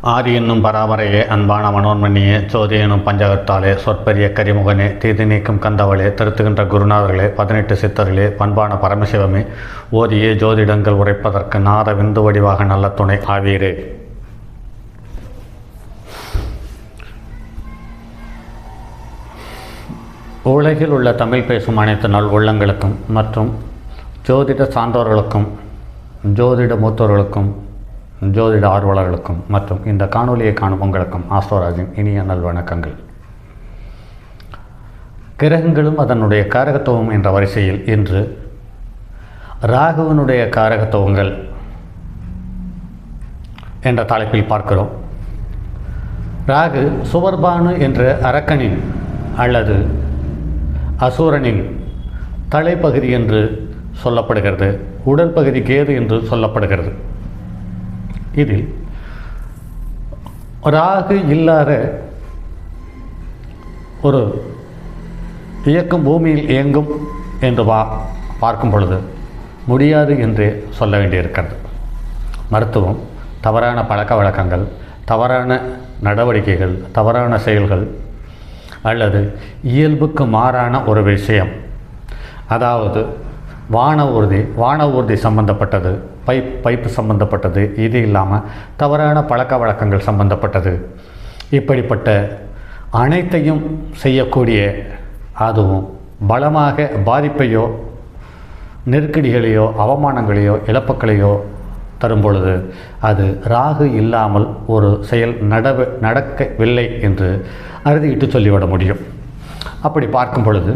ஆதி என்னும் பராமரையே அன்பான மனோன்மணியே சோதி எனும் பஞ்சகத்தாலே சொற்பெரிய கரிமுகனே தீதி நீக்கும் கந்தவளே திருத்துகின்ற குருநாதர்களே பதினெட்டு சித்தர்களே பண்பான பரமசிவமே ஓதியே ஜோதிடங்கள் உரைப்பதற்கு நாத விந்து வடிவாக நல்ல துணை ஆவீரே. உலகில் உள்ள தமிழ் பேசும் அனைத்து நல் உள்ளங்களுக்கும் மற்றும் ஜோதிட சான்றோர்களுக்கும் ஜோதிட மூத்தோர்களுக்கும் ஜோதிட ஆர்வலர்களுக்கும் மற்றும் இந்த காணொலியை காணும் உங்களுக்கும் ஆஸ்ட்ரோராஜின் இனிய நல் வணக்கங்கள் கிரகங்களும் அதனுடைய காரகத்துவம் என்ற வரிசையில் இன்று ராகுவனுடைய காரகத்துவங்கள் என்ற தலைப்பில் பார்க்கிறோம். ராகு சுவர்பானு என்ற அரக்கனின் அல்லது அசூரனின் தலைப்பகுதி என்று சொல்லப்படுகிறது உடல் பகுதி கேது என்று சொல்லப்படுகிறது. இதில் ராகு இல்லாத ஒரு இயக்கம் பூமியில் இயங்கும் என்று வா பார்க்கும் பொழுது முடியாது என்றே சொல்ல வேண்டியிருக்கிறது. மருத்துவம் தவறான பழக்க வழக்கங்கள் தவறான நடவடிக்கைகள் தவறான செயல்கள் அல்லது இயல்புக்கு மாறான ஒரு விஷயம். அதாவது வான ஊர்தி வான ஊர்தி சம்பந்தப்பட்டது பைப் பைப்பு சம்பந்தப்பட்டது இது இல்லாமல் தவறான பழக்க வழக்கங்கள் சம்பந்தப்பட்டது. இப்படிப்பட்ட அனைத்தையும் செய்யக்கூடிய அதுவும் பலமாக பாதிப்பையோ நெருக்கடிகளையோ அவமானங்களையோ இழப்புகளையோ தரும் பொழுது அது ராகு இல்லாமல் ஒரு செயல் நடவ நடக்கவில்லை என்று அறுதியிட்டு சொல்லிவிட முடியும். அப்படி பார்க்கும் பொழுது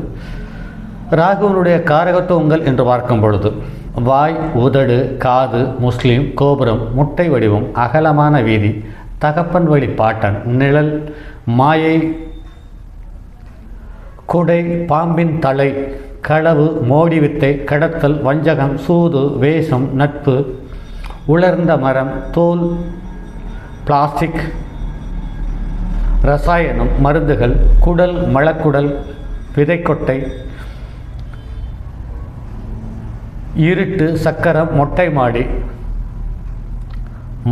ராகுவனுடைய காரகத்துவங்கள் என்று பார்க்கும் பொழுது வாய் உதடு காது முஸ்லீம் கோபுரம் முட்டை வடிவம் அகலமான வீதி தகப்பன் வழி பாட்டன் நிழல் மாயை குடை பாம்பின் தலை களவு மோடி வித்தை கடத்தல் வஞ்சகம் சூது வேஷம் நட்பு உலர்ந்த மரம் தோல் பிளாஸ்டிக் ரசாயனம் மருந்துகள் குடல் மலக்குடல் விதைக்கொட்டை இருட்டு சக்கரம் மொட்டை மாடி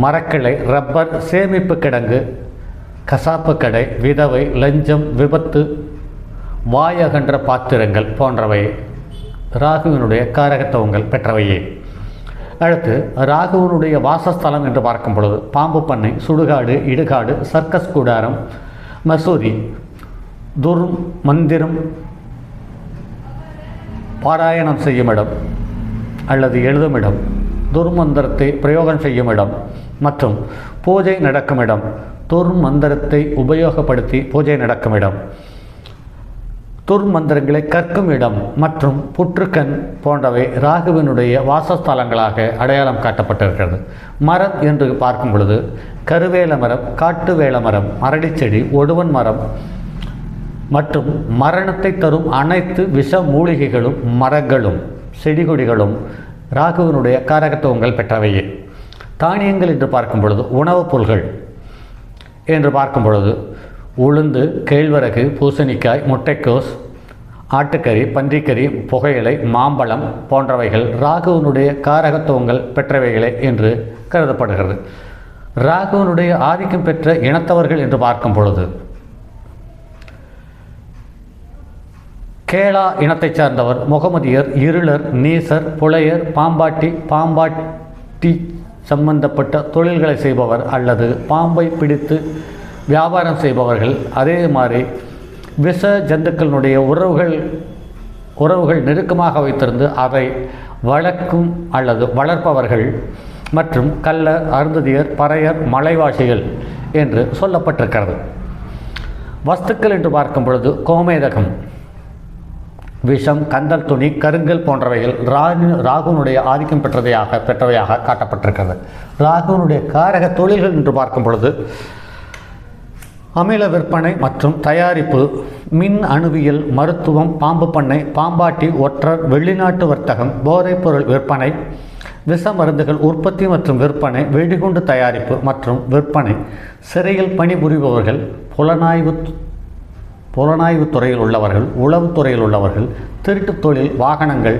மரக்கிளை ரப்பர் சேமிப்பு கிடங்கு கசாப்பு கடை விதவை லஞ்சம் விபத்து வாயகன்ற பாத்திரங்கள் போன்றவை ராகுவினுடைய காரகத்துவங்கள் பெற்றவையே. அடுத்து ராகுவனுடைய வாசஸ்தலம் என்று பார்க்கும் பொழுது பாம்பு பண்ணை சுடுகாடு இடுகாடு சர்க்கஸ் கூடாரம் மசூதி துர் மந்திரம் பாராயணம் செய்யும் இடம். அல்லது எழுதும் இடம் துர்மந்திரத்தை பிரயோகம் செய்யும் இடம் மற்றும் பூஜை நடக்கும் இடம் துர்மந்திரத்தை உபயோகப்படுத்தி பூஜை நடக்கும் இடம் துர்மந்திரங்களை கற்கும் இடம் மற்றும் புற்றுக்கண் போன்றவை ராகுவினுடைய வாசஸ்தலங்களாக அடையாளம் காட்டப்பட்டிருக்கிறது. மரம் என்று பார்க்கும் பொழுது கருவேல மரம் காட்டு வேல மரம் அரளிச்செடி ஒடுவன் மரம் மற்றும் மரணத்தை தரும் அனைத்து விஷ மூலிகைகளும் மரங்களும். செடி கொடிகளும் ராகுவினுடைய காரகத்துவங்கள் பெற்றவையே. தானியங்கள் என்று பார்க்கும் பொழுது உணவுப் பொருள்கள் என்று பார்க்கும் பொழுது உளுந்து கேழ்வரகு பூசணிக்காய் முட்டைக்கோஸ் ஆட்டுக்கறி பன்றிக்கறி புகையிலை மாம்பழம் போன்றவைகள் ராகுவனுடைய காரகத்துவங்கள் பெற்றவைகளே என்று கருதப்படுகிறது. ராகுவனுடைய ஆதிக்கம் பெற்ற இனத்தவர்கள் என்று பார்க்கும் பொழுது கேளா இனத்தைச் சார்ந்தவர் முகமதியர் இருளர் நீசர் புலையர் பாம்பாட்டி பாம்பாட்டி சம்பந்தப்பட்ட தொழில்களை செய்பவர் அல்லது பாம்பை பிடித்து வியாபாரம் செய்பவர்கள். அதே மாதிரி விஷ ஜந்துக்களினுடைய உறவுகள் உறவுகள் நெருக்கமாக வைத்திருந்து அதை வளர்க்கும் அல்லது வளர்ப்பவர்கள் மற்றும் கள்ள அருந்ததியர் பறையர் மலைவாசிகள் என்று சொல்லப்பட்டிருக்கிறது. வஸ்துக்கள் என்று பார்க்கும் பொழுது கோமேதகம். விஷம் கந்தல் துணி கருங்கல் போன்றவைகள் ராகு ராகுனுடைய ஆதிக்கம் பெற்றதையாக பெற்றவையாக காட்டப்பட்டிருக்கிறது. ராகுனுடைய காரக தொழில்கள் என்று பார்க்கும் பொழுது அமில விற்பனை மற்றும் தயாரிப்பு மின் அணுவியல் மருத்துவம் பாம்பு பண்ணை பாம்பாட்டி ஒற்றர் வெளிநாட்டு வர்த்தகம் போதைப்பொருள் விற்பனை விஷ மருந்துகள் உற்பத்தி மற்றும் விற்பனை வெடிகுண்டு தயாரிப்பு மற்றும் விற்பனை சிறையில் பணிபுரிபவர்கள் புலனாய்வு புலனாய்வு துறையில் உள்ளவர்கள் உளவுத்துறையில் உள்ளவர்கள் திருட்டுத் தொழில் வாகனங்கள்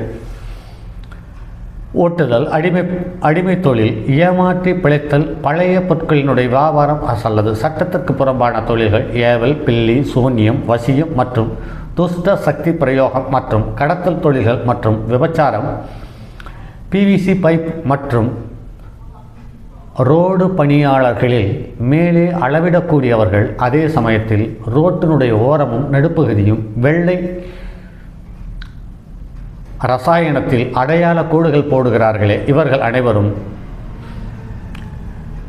ஓட்டுதல் அடிமை அடிமை தொழில் ஏமாற்றி பிழைத்தல் பழைய பொருட்களினுடைய வியாபாரம் அல்லது சட்டத்திற்கு புறம்பான தொழில்கள் ஏவல் பில்லி சூன்யம் வசியம் மற்றும் துஷ்ட சக்தி பிரயோகம் மற்றும் கடத்தல் தொழில்கள் மற்றும் விபச்சாரம் பிவிசி பைப் மற்றும் ரோடு பணியாளர்களில் மேலே அளவிடக்கூடியவர்கள் அதே சமயத்தில் ரோட்டினுடைய ஓரமும் நடுப்பகுதியும் வெள்ளை ரசாயனத்தில் அடையாள கோடுகள் போடுகிறார்களே இவர்கள் அனைவரும்.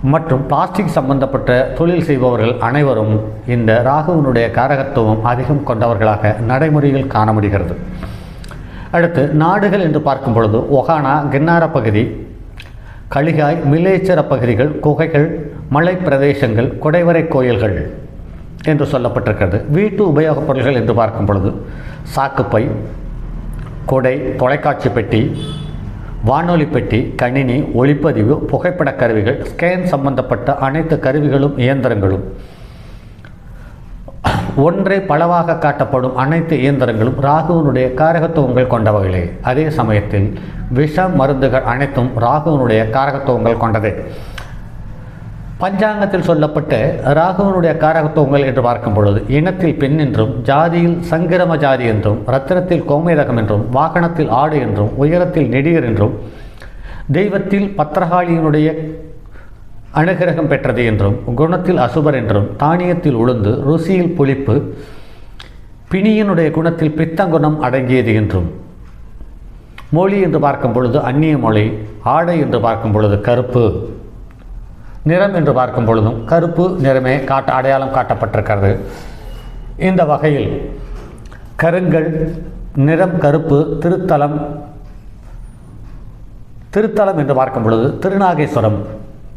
மற்றும் பிளாஸ்டிக் சம்பந்தப்பட்ட தொழில் செய்பவர்கள் அனைவரும் இந்த ராகுவினுடைய காரகத்துவம் அதிகம் கொண்டவர்களாக நடைமுறையில் காண முடிகிறது. அடுத்து நாடுகள் என்று பார்க்கும் பொழுது ஒகானா கின்னார பகுதி களிகாய் மிலேச்சர பகுதிகள் குகைகள் மலை பிரதேசங்கள் குடைவரை கோயில்கள் என்று சொல்லப்பட்டிருக்கிறது. வீட்டு உபயோகப் பொருள்கள் என்று பார்க்கும் பொழுது சாக்குப்பை கொடை தொலைக்காட்சி பெட்டி வானொலி பெட்டி கணினி ஒளிப்பதிவு புகைப்படக் கருவிகள் ஸ்கேன் சம்பந்தப்பட்ட அனைத்து கருவிகளும் இயந்திரங்களும் ஒன்றை பலவாக காட்டப்படும் அனைத்து இயந்திரங்களும் ராகுவனுடைய காரகத்துவங்கள் கொண்டவைகளே. அதே சமயத்தில் விஷ மருந்துகள் அனைத்தும் ராகுவனுடைய காரகத்துவங்கள் கொண்டதே. பஞ்சாங்கத்தில் சொல்லப்பட்ட ராகுவனுடைய காரகத்துவங்கள் என்று பார்க்கும் பொழுது இனத்தில் பெண் என்றும் ஜாதியில் சங்கிரம ஜாதி என்றும் ரத்தினத்தில் கோமேதகம் என்றும் வாகனத்தில் ஆடு என்றும் உயரத்தில் நெடியர் என்றும் தெய்வத்தில் பத்திரகாளியினுடைய அனுகிரகம் பெற்றது என்றும் குணத்தில் அசுபர் என்றும் தானியத்தில் உளுந்து ருசியில் புளிப்பு பிணியினுடைய குணத்தில் பித்தங்குணம் அடங்கியது என்றும். மொழி என்று பார்க்கும் பொழுது அந்நிய மொழி ஆடை என்று பார்க்கும் பொழுது கருப்பு நிறம் என்று பார்க்கும் பொழுதும் கருப்பு நிறமே காட்ட அடையாளம் காட்டப்பட்டிருக்கிறது. இந்த வகையில் கருங்கல் நிறம் கருப்பு திருத்தலம் திருத்தலம் என்று பார்க்கும் பொழுது திருநாகேஸ்வரம்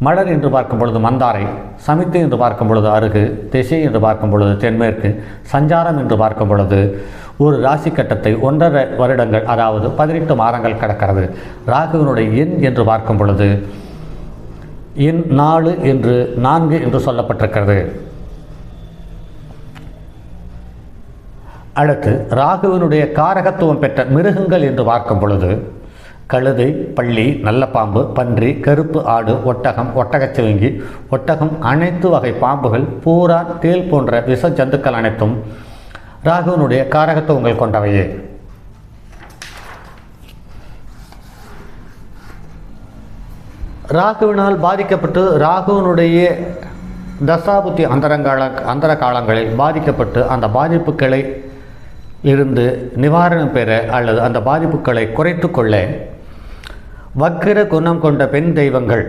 மலர் என்று பார்க்கும் பொழுது மந்தாரை சமித்து என்று பார்க்கும் பொழுது அருகு திசை என்று பார்க்கும் பொழுது தென்மேற்கு சஞ்சாரம் என்று பார்க்கும் பொழுது ஒரு ராசி கட்டத்தை ஒன்றரை வருடங்கள் அதாவது பதினெட்டு மாதங்கள் கடக்கிறது. ராகுவினுடைய எண் என்று பார்க்கும் பொழுது எண் நாலு என்று நான்கு என்று சொல்லப்பட்டிருக்கிறது. அடுத்து ராகுவினுடைய காரகத்துவம் பெற்ற மிருகங்கள் என்று பார்க்கும் பொழுது கழுதை பள்ளி நல்ல பாம்பு பன்றி கருப்பு ஆடு ஒட்டகம் ஒட்டகச்சிவங்கி ஒட்டகம் அனைத்து வகை பாம்புகள் பூரா தேல் போன்ற விஷ ஜந்துக்கள் அனைத்தும் ராகுவினுடைய காரகத்துவங்கள் கொண்டவையே. ராகுவினால் பாதிக்கப்பட்டு ராகுவினுடைய தசாபுத்தி அந்தரங்கால அந்தர காலங்களில் பாதிக்கப்பட்டு அந்த பாதிப்புகளை இருந்து நிவாரணம் பெற அல்லது அந்த பாதிப்புகளை குறைத்து கொள்ள வக்கிர குணம் கொண்ட பெண் தெய்வங்கள்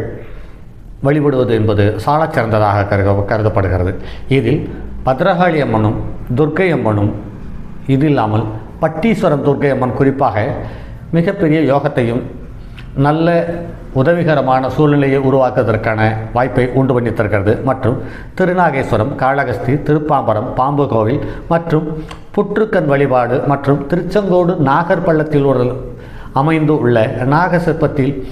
வழிபடுவது என்பது சாலச் சிறந்ததாக கருத கருதப்படுகிறது. இதில் பத்ரகாளி அம்மனும் துர்க்கை அம்மனும் இது இல்லாமல் பட்டீஸ்வரம் துர்க்கை அம்மன் குறிப்பாக மிகப்பெரிய யோகத்தையும் நல்ல உதவிகரமான சூழ்நிலையை உருவாக்குவதற்கான வாய்ப்பை உண்டு பண்ணி தருகிறது மற்றும் திருநாகேஸ்வரம் காளகஸ்தி திருப்பாம்பரம் பாம்பு கோவில் மற்றும் புற்றுக்கண் வழிபாடு மற்றும் திருச்செங்கோடு நாகர் பள்ளத்தில் ஒரு அமைந்து உள்ள நாக சிற்பத்தில்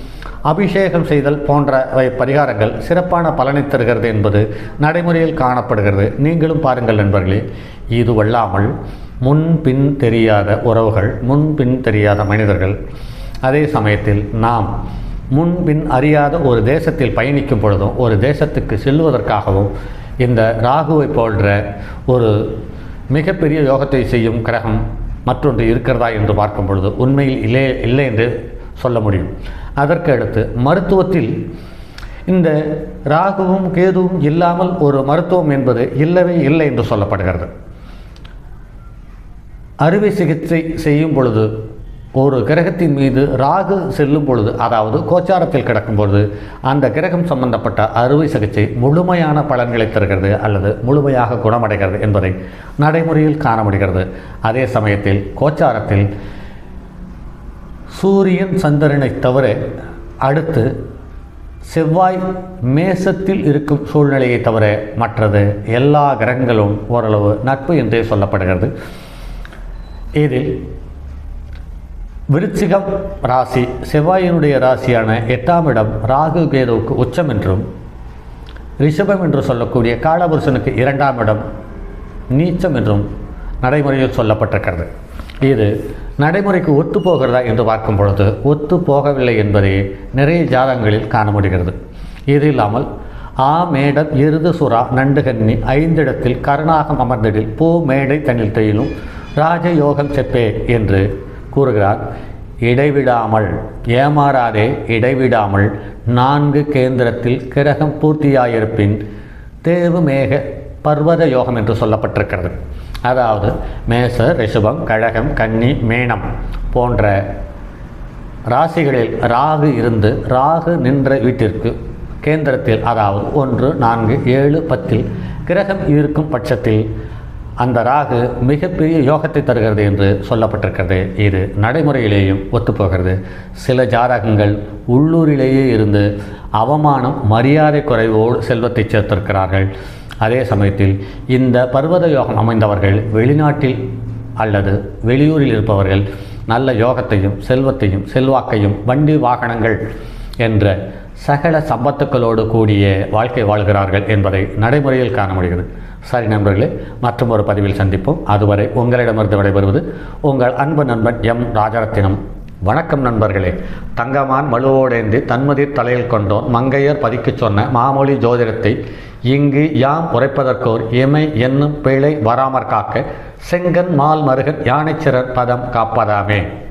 அபிஷேகம் செய்தல் போன்றவை பரிகாரங்கள் சிறப்பான பலனை தருகிறது என்பது நடைமுறையில் காணப்படுகிறது. நீங்களும் பாருங்கள் நண்பர்களே. இதுவல்லாமல் முன் பின் தெரியாத உறவுகள் முன் பின் தெரியாத மனிதர்கள். அதே சமயத்தில் நாம் முன்பின் அறியாத ஒரு தேசத்தில் பயணிக்கும் பொழுதும் ஒரு தேசத்துக்கு செல்வதற்காகவும் இந்த ராகுவை போன்ற ஒரு மிகப்பெரிய யோகத்தை செய்யும் கிரகம் மற்றொன்று இருக்கிறதா என்று பார்க்கும் பொழுது உண்மையில் இல்லை இல்லை என்று சொல்ல முடியும். அதற்கு அடுத்து மருத்துவத்தில் இந்த ராகுவும் கேதுவும் இல்லாமல் ஒரு மருத்துவம் என்பது இல்லவே இல்லை என்று சொல்லப்படுகிறது. அறுவை சிகிச்சை செய்யும் பொழுது ஒரு கிரகத்தின் மீது ராகு செல்லும் பொழுது அதாவது கோச்சாரத்தில் கிடக்கும் பொழுது அந்த கிரகம் சம்பந்தப்பட்ட அறுவை சிகிச்சை முழுமையான பலன்களை தருகிறது அல்லது முழுமையாக குணமடைகிறது என்பதை நடைமுறையில் காண முடிகிறது. அதே சமயத்தில் கோச்சாரத்தில் சூரியன் சந்திரனை தவிர அடுத்து செவ்வாய் மேசத்தில் இருக்கும் சூழ்நிலையை தவிர மற்றது எல்லா கிரகங்களும் ஓரளவு நட்பு என்றே சொல்லப்படுகிறது. இதில் விருச்சிகம் ராசி செவ்வாயினுடைய ராசியான எட்டாம் இடம் ராகு கேதுவுக்கு உச்சம் என்றும் ரிஷபம் என்று சொல்லக்கூடிய காலபுருஷனுக்கு இரண்டாம் இடம் நீச்சம் என்றும் நடைமுறையில் சொல்லப்பட்டிருக்கிறது. இது நடைமுறைக்கு ஒத்து போகிறதா என்று பார்க்கும் பொழுது ஒத்து போகவில்லை என்பதை நிறைய ஜாதகங்களில் காண முடிகிறது. இது இல்லாமல் ஆ மேடம் இருது சுறா நண்டுகன்னி ஐந்திடத்தில் கருணாகம் அமர்ந்திடில் பூ மேடை தனில் தெயிலும் ராஜயோகம் செப்பே என்று கூறுகிறார் இடைவிடாமல் ஏமாறாதே இடைவிடாமல் நான்கு கேந்திரத்தில் கிரகம் பூர்த்தியாயிருப்பின் தேவு மேக பர்வத யோகம் என்று சொல்லப்பட்டிருக்கிறது. அதாவது மேச ரிஷபம் கழகம் கன்னி மேனம் போன்ற ராசிகளில் ராகு இருந்து ராகு நின்ற வீட்டிற்கு கேந்திரத்தில் அதாவது ஒன்று நான்கு ஏழு பத்தில் கிரகம் இருக்கும் பட்சத்தில் அந்த ராகு மிகப்பெரிய யோகத்தை தருகிறது என்று சொல்லப்பட்டிருக்கிறது. இது நடைமுறையிலேயும் ஒத்துப்போகிறது. சில ஜாதகங்கள் உள்ளூரிலேயே இருந்து அவமானம் மரியாதை குறைவோடு செல்வத்தை சேர்த்திருக்கிறார்கள். அதே சமயத்தில் இந்த பர்வத யோகம் அமைந்தவர்கள் வெளிநாட்டில் அல்லது வெளியூரில் இருப்பவர்கள் நல்ல யோகத்தையும் செல்வத்தையும் செல்வாக்கையும் வண்டி வாகனங்கள் என்ற சகல சம்பத்துக்களோடு கூடிய வாழ்க்கை வாழ்கிறார்கள் என்பதை நடைமுறையில் காண முடிகிறது. சரி நண்பர்களே மற்றும் ஒரு பதிவில் சந்திப்போம். அதுவரை உங்களிடமிருந்து விடைபெறுவது உங்கள் அன்பு நண்பன் எம். ராஜரத்தினம். வணக்கம் நண்பர்களே. தங்கமான் வலுவோடேந்து தன்மதிர் தலையில் கொண்டோன் மங்கையர் பதிக்கச் சொன்ன மாமொழி ஜோதிடத்தை இங்கு யாம் உரைப்பதற்கோர் இமை என்னும் பிழை வராமற் காக்க செங்கன் மால் மருகன் யானைச்சிறர் பதம் காப்பதாமே.